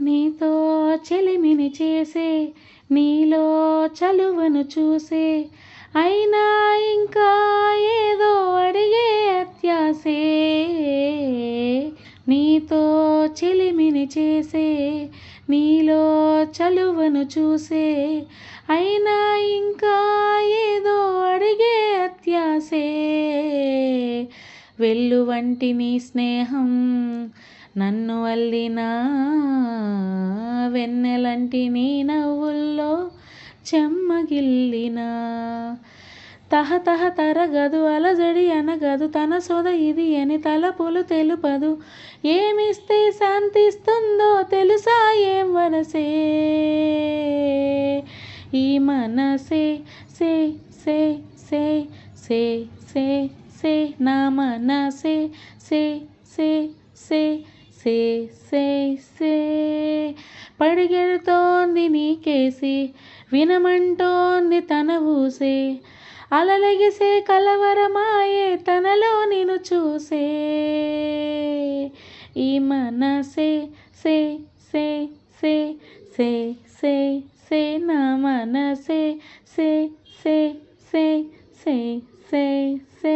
నీతో చెలిమిని చేసే నీలో చలువను చూసే అయినా ఇంకా ఏదో అడిగే అత్యాసే. నీతో చెలిమిని చేసే నీలో చలువను చూసే అయినా ఇంకా ఏదో వెల్లువంటి నీ స్నేహం నన్ను అల్లినా వెన్నెలంటి నీ నవ్వుల్లో చెమ్మగిల్లినా. తహ తహ తరగదు అలజడి అనగదు తన సొద ఇది అని తలపులు తెలుపదు. ఏమిస్తే శాంతిస్తుందో తెలుసా ఏం వనసే ఈ మనసే సే సే సే సే సే సే నా మనసే సే సే సే సే సే సే పడిగెడుతోంది నీకేసి వినమంటోంది తన ఊసే అలలగిసే కలవరమాయే తనలో నిను చూసే ఈ మనసే సే సే సే సే సే సే నా మనసే సే సే సే సే సే సే